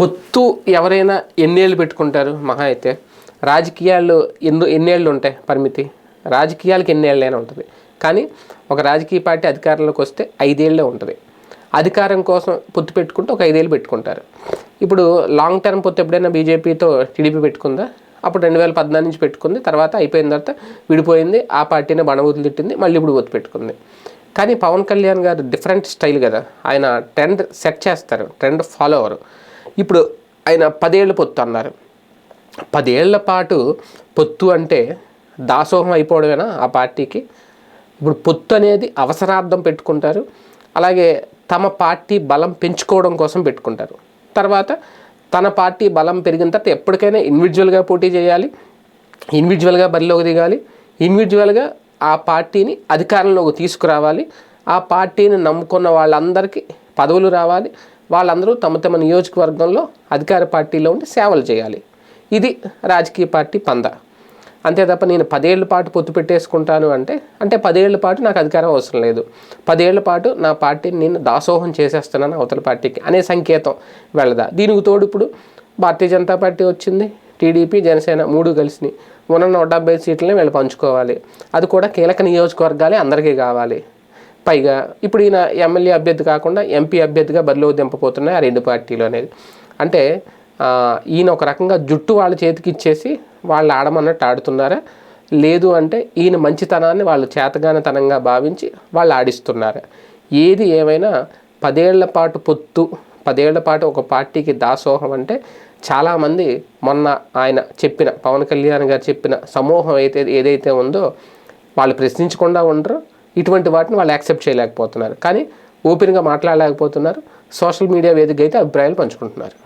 పొత్తు ఎవరైనా ఎన్నేళ్ళు పెట్టుకుంటారు? మహా అయితే. రాజకీయాల్లో ఎందు ఎన్నేళ్ళు ఉంటాయి పరిమితి? రాజకీయాలకి ఎన్నేళ్ళైనా ఉంటుంది. కానీ ఒక రాజకీయ పార్టీ అధికారంలోకి వస్తే ఐదేళ్ళే ఉంటుంది. అధికారం కోసం పొత్తు పెట్టుకుంటే ఒక ఐదేళ్ళు పెట్టుకుంటారు. ఇప్పుడు లాంగ్ టర్మ్ పొత్తు ఎప్పుడైనా బీజేపీతో టీడీపీ పెట్టుకుందా? అప్పుడు రెండు వేల పద్నాలుగు నుంచి పెట్టుకుంది. తర్వాత అయిపోయిన తర్వాత విడిపోయింది. ఆ పార్టీని బణబూతులు తిట్టింది. మళ్ళీ ఇప్పుడు పొత్తు పెట్టుకుంది. కానీ పవన్ కళ్యాణ్ గారు డిఫరెంట్ స్టైల్ కదా. ఆయన ట్రెండ్ సెట్ చేస్తారు. ట్రెండ్ ఫాలో అవరు ఇప్పుడు ఆయన పదేళ్ళ పొత్తు అన్నారు. పదేళ్ళ పాటు పొత్తు అంటే దాసోహం అయిపోవడమేనా ఆ పార్టీకి? ఇప్పుడు పొత్తు అనేది అవసరార్థం పెట్టుకుంటారు. అలాగే తమ పార్టీ బలం పెంచుకోవడం కోసం పెట్టుకుంటారు. తర్వాత తన పార్టీ బలం పెరిగిన తర్వాత ఎప్పటికైనా ఇండివిజువల్గా పోటీ చేయాలి. ఇండివిజువల్గా బరిలోకి దిగాలి. ఇండివిజువల్గా ఆ పార్టీని అధికారంలోకి తీసుకురావాలి. ఆ పార్టీని నమ్ముకున్న వాళ్ళందరికీ పదవులు రావాలి. వాళ్ళందరూ తమ తమ నియోజకవర్గంలో అధికార పార్టీలో ఉండి సేవలు చేయాలి. ఇది రాజకీయ పార్టీ పంద. అంతే తప్ప నేను పదేళ్ళ పాటు పొత్తు పెట్టేసుకుంటాను అంటే అంటే పదేళ్ళ పాటు నాకు అధికారం అవసరం లేదు. పదేళ్ళ పాటు నా పార్టీని నేను దాసోహం చేసేస్తున్నాను అవతల పార్టీకి అనే సంకేతం వెళ్ళదా దీనికి తోడు ఇప్పుడు భారతీయ జనతా పార్టీ వచ్చింది. టీడీపీ జనసేన మూడు కలిసి ఉన్న నూట డెబ్బై సీట్లని వీళ్ళు పంచుకోవాలి. అది కూడా కీలక నియోజకవర్గాలే అందరికీ కావాలి. పైగా ఇప్పుడు ఈయన ఎమ్మెల్యే అభ్యర్థి కాకుండా ఎంపీ అభ్యర్థిగా బరిలో దింపపోతున్నాయి ఆ రెండు పార్టీలు అనేది. అంటే ఈయన ఒక రకంగా జుట్టు వాళ్ళ చేతికి ఇచ్చేసి వాళ్ళు ఆడమన్నట్టు ఆడుతున్నారా? లేదు అంటే ఈయన మంచితనాన్ని వాళ్ళు చేతగానతనంగా భావించి వాళ్ళు ఆడిస్తున్నారు? ఏది ఏమైనా పదేళ్ళ పాటు పొత్తు పదేళ్ళ పాటు ఒక పార్టీకి దాసోహం అంటే చాలామంది మొన్న ఆయన చెప్పిన పవన్ కళ్యాణ్ గారు చెప్పిన సమూహం అయితే ఏదైతే ఉందో వాళ్ళు ప్రశ్నించకుండా ఉండరు. ఇటువంటి వాటిని వాళ్ళు యాక్సెప్ట్ చేయలేకపోతున్నారు. కానీ ఓపెన్గా మాట్లాడలేకపోతున్నారు. సోషల్ మీడియా వేదిక అయితే అభిప్రాయాలు పంచుకుంటున్నారు.